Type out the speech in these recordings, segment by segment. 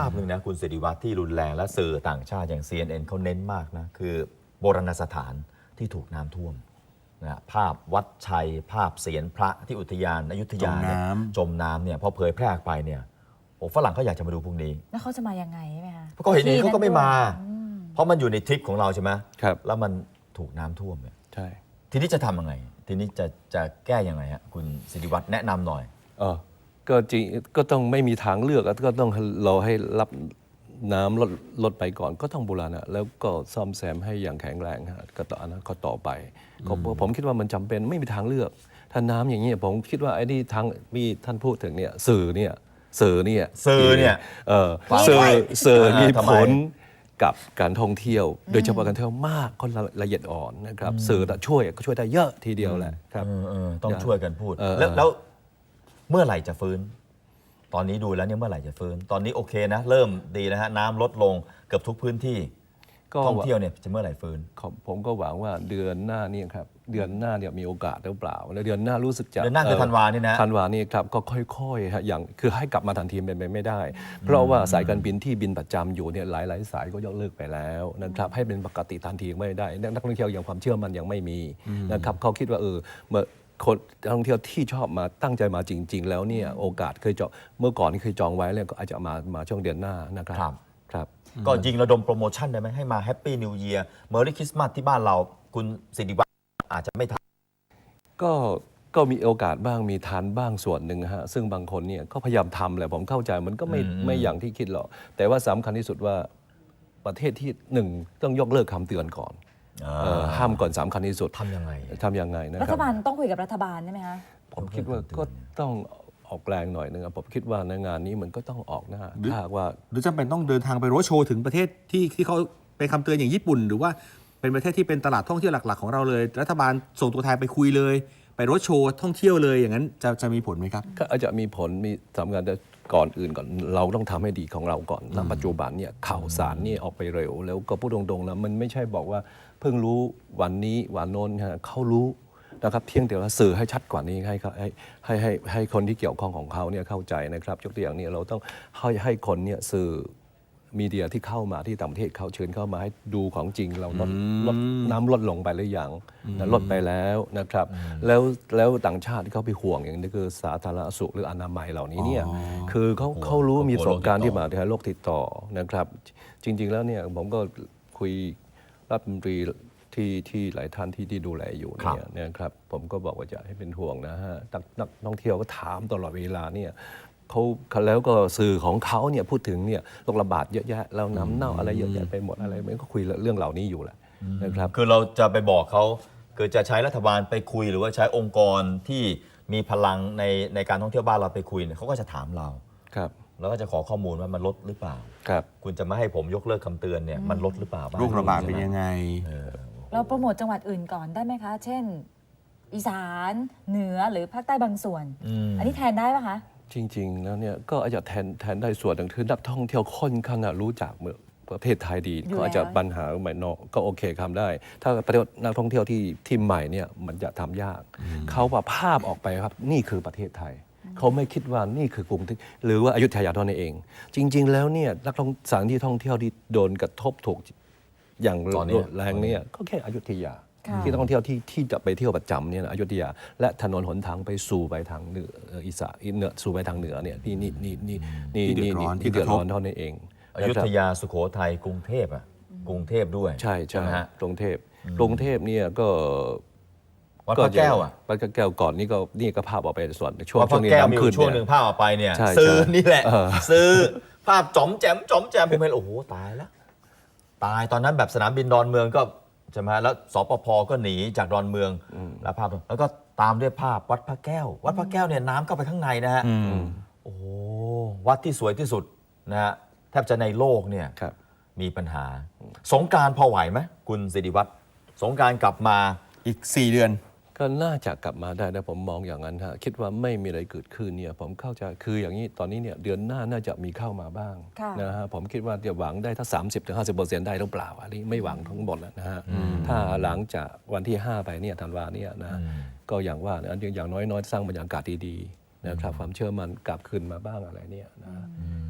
าพหนึ่งนะคุณสิริวัตรที่รุนแรงและสื่อต่างชาติอย่าง CNN เขาเน้นมากนะ คือโบราณสถานที่ถูกน้ำท่วมนะภาพวัดชัย ภาพเสียนพระที่อุทยานอยุธยาเนี่ยจมน้ำ จมน้ำเนี่ยพอเผยแพร่ออกไปเนี่ยโอ้ฝรั่งเขาอยากจะมาดูพวกนี้ แล้วเขาจะมายังไงใช่ไหมคะเพราะเขาเห็นอย่างนี้เขาก็ไม่มา อืมเพราะมันอยู่ในทริปของเราใช่ไหมครับ แล้วมันถูกน้ำท่วมเนี่ยใช่ ทีนี้จะทำยังไง ทีนี้จะจะแก้ยังไงฮะคุณสิริวัตรแนะนำหน่อย เออ ก็จริงก็ต้องไม่มีทางเลือกอะก็ต้องเราให้รับน้ำลดลดไปก่อนก็ต้องบูรณะแล้วก็ซ่อมแซมให้อย่างแข็งแรงฮะก็ต่ออันนั้นก็ต่อไปก็ผมคิดว่ามันจำเป็นไม่มีทางเลือก ถ้าน้ำอย่างนี้ยผมคิดว่าไอ้นี่ทางมีท่านพูดถึงเนี่ยสื่อเนี่ยสื่อเนี่ยสื่อเนี่ยเออฟังสื่อไว้สื่ออ่ามีทำไมผลกับการท่องเที่ยว โดยเฉพาะการท่องเที่ยวมากก็ละเอียดอ่อนนะครับสื่อน่ะช่วยก็ช่วยได้เยอะทีเดียวแหละครับเออเออต้องอย่าช่วยกันพูดเออแล้ว เออแล้วเมื่อไหร่จะฟื้น ตอนนี้ดูแล้วเนี่ยเมื่อไหร่จะฟื้น ตอนนี้โอเคนะ เริ่มดีนะฮะน้ำลดลงเกือบทุกพื้นที่ก็ท่องเที่ยวเนี่ยจะเมื่อไหร่ฟื้น ผมผมก็หวังว่าเดือนหน้านี่ครับเดือนหน้าเนี่ยมีโอกาสหรือเปล่า แล้วเดือนหน้ารู้สึกจะเดือนหน้าคือธันวานี่นะธันวานี่ครับก็ค่อยๆฮะอย่างคือให้กลับมาทันทีเป็นไปไม่ได้ เพราะว่าสายการบินที่บินประจำอยู่เนี่ยหลายๆ สายก็ยกเลิกไปแล้วนะครับให้เป็นปกติทันทีไม่ได้ นักท่องเที่ยวอย่างความเชื่อมันยังไม่มีนะครับเขาคิดว่าเออเมื่อ คนนักท่องเที่ยวที่ชอบมาตั้งใจมาจริง ๆ แล้วเนี่ยโอกาสเคยจองเมื่อก่อนที่เคยจองไว้แล้วก็อาจจะมามาช่วงเดือนหน้านะครับครับ ครับ ก็ยิงระดมโปรโมชั่นได้ไหมให้มาแฮปปี้นิวเยียร์เมอร์รี่คริสต์มาสที่บ้านเราคุณสิริวัตรอาจจะไม่ทัน ก็ก็มีโอกาสบ้างมีทานบ้างส่วนหนึ่งฮะซึ่งบางคนเนี่ยก็พยายามทำแหละผมเข้าใจมันก็ไม่อืม ไม่อย่างที่คิดหรอก แต่ว่าสำคัญที่สุดว่าประเทศที่หนึ่งต้องยกเลิกคำเตือนก่อนเออ ห้ามก่อนสำคัญที่สุดทำยังไงทำยังไงนะรัคฐรับบาลต้องคุยกับรัฐบาลใช่ไหมคะผมคิดว่าก็ต้องออกแรงหน่อยนึงอะผมคิดว่าในงานนี้มันก็ต้องออกหน้าหรือถ้าหากว่าหรือจำเป็นต้องเดินทางไปโรดโชว์ถึงประเทศที่ที่เขาเป็นคำเตือนอย่างญี่ปุ่น หรือว่าเป็นประเทศที่เป็นตลาดท่องเที่ยวหลัก ๆ ของเราเลย รัฐบาลส่งตัวแทนไปคุยเลย ไปโรดโชว์ท่องเที่ยวเลยอย่างนั้นจะจะมีผลไหมครับ ก็อาจจะมีผลมีสำคัญแต่ ก่อนอื่นก่อนเราต้องทำให้ดีของเราก่อนณปัจจุบันเนี่ยข่าวสารนี่ออกไปเร็ว แล้วก็พูดตรงๆนะมันไม่ใช่บอกว่าเพิ่งรู้วันนี้วันโน้นฮะเขารู้นะครับเพียงแต่ว่าสื่อให้ชัดกว่านี้ให้เขาให้ให้ให้ให้คนที่เกี่ยวข้องของเขาเนี่ยเข้าใจนะครับยกตัวอย่างเนี้เราต้องให้ให้คนเนี่ยสื่อ มีเดียที่เข้ามาที่ต่างประเทศเขาเชิญเข้ามาให้ดูของจริงเราลดลดน้ำลดลงไปหรือยังนะลดไปแล้วนะครับ แล้วแล้วต่างชาติที่เขาไปห่วงอย่างนี้คือสาธารณสุขหรืออนามัยเหล่านี้เนี่ยคือเขาเขารู้มีประสบการณ์ที่มาที่โรคติดต่อนะครับ จริง ๆ แล้วเนี่ยผมก็คุยรัฐมนตรีที่ที่หลายท่านที่ที่ดูแลอยู่เนี่ยนะครับผมก็บอกว่าจะให้เป็นห่วงนะฮะนักนักท่องเที่ยวก็ถามตลอดเวลาเนี่ย เขาเขาแล้วก็สื่อของเขาเนี่ยพูดถึงเนี่ยโรคระบาดเยอะแยะแล้วน้ำเน่าอะไรเยอะแยะไปหมดอะไรมันก็คุยเรื่องเหล่านี้อยู่แหละนะครับคือเราจะไปบอกเขาคือจะใช้รัฐบาลไปคุยหรือว่าใช้องค์กรที่มีพลังในในการท่องเที่ยวบ้านเราไปคุยเนี่ยเขาก็จะถามเราครับแล้วก็จะขอข้อมูลว่ามันลดหรือเปล่าครับคุณจะไม่ให้ผมยกเลิกคำเตือนเนี่ยมันลดหรือเปล่างโรคระบาดเป็นใช่ไหมยังไงเราโปรโมทจังหวัดอื่นก่อนได้ไหมคะ เช่น อีสานเหนือหรือภาคใต้บางส่วนอืมอันนี้แทนได้ปะคะ จริง ๆ แล้วเนี่ยก็อาจจะแทนแทนได้ส่วนหนึ่งคือนักท่องเที่ยวค่อนข้างอะรู้จักเมืองประเทศไทยดีอยู่ก็อาจจะแล้ว ปัญหาใหม่นอกก็โอเคทำได้ ถ้าประเทศนักท่องเที่ยวที่ที่ใหม่เนี่ยมันจะทำยาก เขาว่าภาพออกไปครับนี่คือประเทศไทย เขาไม่คิดว่านี่คือกรุงเทพหรือว่าอยุธยาเท่านั้นเอง จริง ๆ แล้วเนี่ยนักท่องสถานที่ท่องเที่ยวที่โดนกระทบถูกอย่างตอนนี้ รุนแรงเนี่ยก็แค่อยุธยาค่ะ ที่ท่องเที่ยวที่ที่จะไปเที่ยวประจำเนี่ยนะอยุธยา และถนนหนทางไปสู่ไปทางเหนือเอ่ออีสานเหนือสู่ไปทางเหนือเนี่ยนี่นี่นี่นี่นี่ที่เดือดนี่ร้อนที่เดือดที่กระทบร้อนเท่านั้นเองอยุธยาสุโขทัยกรุงเทพอะกรุงเทพด้วยใช่ใช่ไหมฮะกรุงเทพกรุงเทพเนี่ยก็วัดพระแก้วอะวัดพระแก้วก่อนนี่ก็นี่ก็ภาพออกไปส่วนช่วงวัดพช่วระงนี้แก้วมีอน้ำขึ้นยู่ช่วงหเนี่นึ่ยงภาพออกไปเนี่ยใช่ซื้อใช่นี่แหละเออซื้อภาพจอมแจมจอมแจมผมเห็นโอ้โหตายแล้วตายตอนนั้นแบบสนามบินดอนเมืองก็ ใช่ไหมแล้วสปภก็หนีจากดอนเมืองแล้วภาพแล้วก็ตามด้วยภาพวัดพระแก้ว วัดพระแก้วเนี่ยน้ำเข้าไปข้างในนะฮะโอ้โหวัดที่สวยที่สุดนะฮะแทบจะในโลกเนี่ยครับ มีปัญหา สงกรารพอไหวไหมคุณสิริวัตรสงกรารกลับมาอีก 4 เดือน ก็น่าจะกลับมาได้นะผมมองอย่างนั้นฮะคิดว่าไม่มีอะไรเกิดขึ้นเนี่ยผมเข้าใจคืออย่างนี้ตอนนี้เนี่ยเดือนหน้าน่าจะมีเข้ามาบ้างค่ะนะฮะผมคิดว่าจะหวังได้ถ้า 30-50%ถึง50%ได้หรือเปล่าอันนี้ไม่หวังทั้งหมดแล้วนะฮะถ้าหลังจากวันที่ 5 ไปเนี่ยธันวาเนี่ยนะก็อย่างว่านะอย่างน้อยๆ สร้างบรรยากาศดีนะครับความเชื่อมั่นกลับคืนมาบ้างอะไรเนี่ยนะ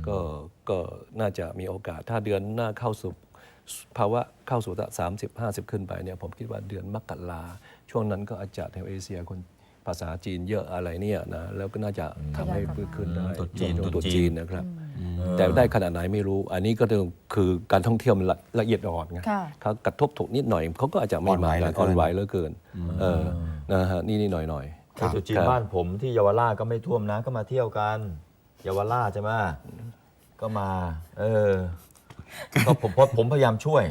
ก็ก็น่าจะมีโอกาสถ้าเดือนหน้าเข้าสู่ ภาวะเข้าสู่สามสิบห้าสิบขึ้นไปเนี่ยผมคิดว่าเดือนมกราช่วงนั้นก็อาจจะแถวเอเชียคนภาษาจีนเยอะอะไรเนี่ยนะแล้วก็น่าจะทำให้ฟื้นขึ้นได้ตรุษจีนช่วงตรุตรุษษจีจีนนนะครับ แต่ได้ขนาดไหนไม่รู้ อันนี้ก็คือการท่องเที่ยวมันละละเอียดอ่อนไงค่ะเขากระทบถูกนิดหน่อยเขาก็อาจจะไม่อ่อนไหวมาเหลืกัอนเกินอ่อนไหวเหลือเกินเออนะฮะนี่นี่หน่อยหน่อยแต่ตรุษจีนครับบ้านผมที่เยาวราชก็ไม่ท่วมนะก็มาเที่ยวกัน เยาวราชใช่ไหมก็มา เออ ก็ผมผมผมพยายามช่วย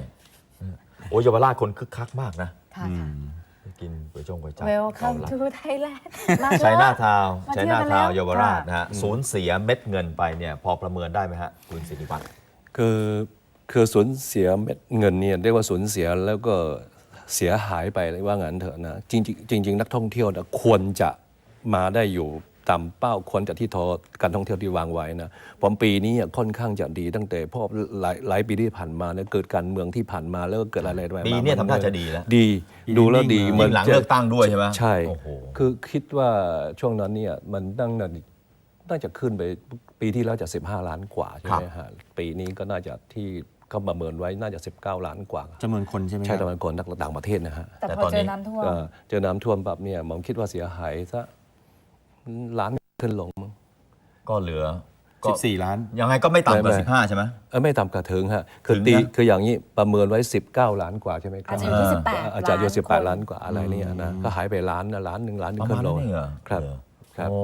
เออโอ้เยาวราชคนคึกคักมากนะ ค่ะกินก๋วยจงก๋วยจั๊บ Welcome to Thailand มาเถอะ ใช้หน้าทาวน์มาใช้เที่หยวน้ากันทาวน์แล้ว เยาวราชค่ะนะฮะสูญเสียเม็ดเงินไปเนี่ยพอประเมินได้ไหมฮะคุณสิริวัฒน์คือคือสูญเสียเม็ดเงินเนี่ยเรียกว่าสูญเสียแล้วก็เสียหายไปเลยว่างั้นเถอะนะจริงจริงจริงๆนักท่องเที่ยวนะควรจะมาได้อยู่ ตามเป้าควรจะที่ทอการท่องเที่ยวที่วางไว้นะผมปีนี้อะค่อนข้างจะดีตั้งแต่เพราะหลายหลายปีที่ผ่านมาเนี่ยเกิดการเมืองที่ผ่านมาแล้วก็เกิดอะไรอะไรปีมาเนี้ยมัทำท่าจะดีแล้วดีดูแล้วดีเหมือนหลังจะเลือกตั้งด้วยใช่ไหมใช่โอ้โหคือคิดว่าช่วงนั้นเนี่ยมันตั้งน่าน่าจะขึ้นไปปีที่แล้วจะ 15 ล้านกว่าใช่ไหมฮะปีนี้ก็น่าจะที่เขาประเมินไว้น่าจะ 19 ล้านกว่าจำนวนคนใช่ไหมใช่คแต่รับมันคนนักต่างประเทศนะฮะแต่แต่พตออนเจนี้อน้ำท่วมก็เจอน้ำท่วมแบบเนี่ยผมคิดว่าเสียหายสัก ล้านขึ้นลงมั้งก็เหลือก็14 ล้าน ยังไงก็ไม่ต่ำกว่าไม่สิบห้าใช่ไหม เออไม่ต่ำกว่าถึงฮะคือถึงนะ ตีคืออย่างนี้ประเมินไว้ 19 ล้านกว่าใช่ไหมครับอาจจะอยู่ที่อ่า18อาจจะอยู่ล้านคน18ล้านกว่าอะไรเนี่ยนะก็หายไปล้านนะล้านหนึ่งล้านหนึ่ปงระขึ้มาณนลนั้ง นเองเหรอครับเหอครับ โอ้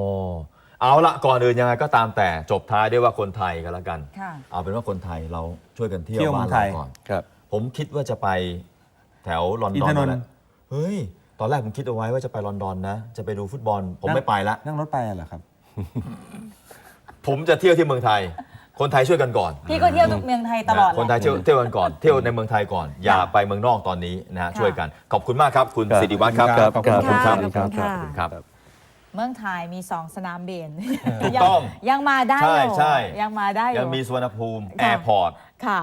เอาละก่อนอื่นยังไงก็ตามแต่จบท้ายด้วยว่าคนไทยกันแล้วกัน ค่ะ เอาเป็นว่าคนไทยเราช่วยกันเที่ยวเที่ยวบ้านเมืองไทเราย ก่อน ครับ ผมคิดว่าจะไปแถวลอนอินดอทนนนท์นั่นแหละเฮ้ยต อนแรกผมคิดเอาไว้ว่าจะไปลอนดอนนะ จะไปดูฟุตบอล ผมนั่งไม่ไปละนั่งรถไปเหรอครับ ผมจะเที่ยวที่เมืองไทย คนไทยช่วยกันก่อน พี่ก็เที่ยวเมืองไทยตลอดนะคนไทแหละยเที่ยวเที่ยวกันก่อน เที่ยวในเมืองไทยก่อน อย่าไปเมืองนอกตอนนี้นะฮะค่ะช่วยกัน ขอบคุณมากครับ คุณครับสิริวัฒน์ครับครับ ขอบคุณครับ ขอบคุณครับขอบคุณค่ะขอบคุณครับเมืองไทยมีสองสนามบินถูกต้องยังมาได้ใช่อยู่ใช่ยังมาได้อยังยู่มีสุวรรณภูมิค่ะแอร์พอร์ตค่ะ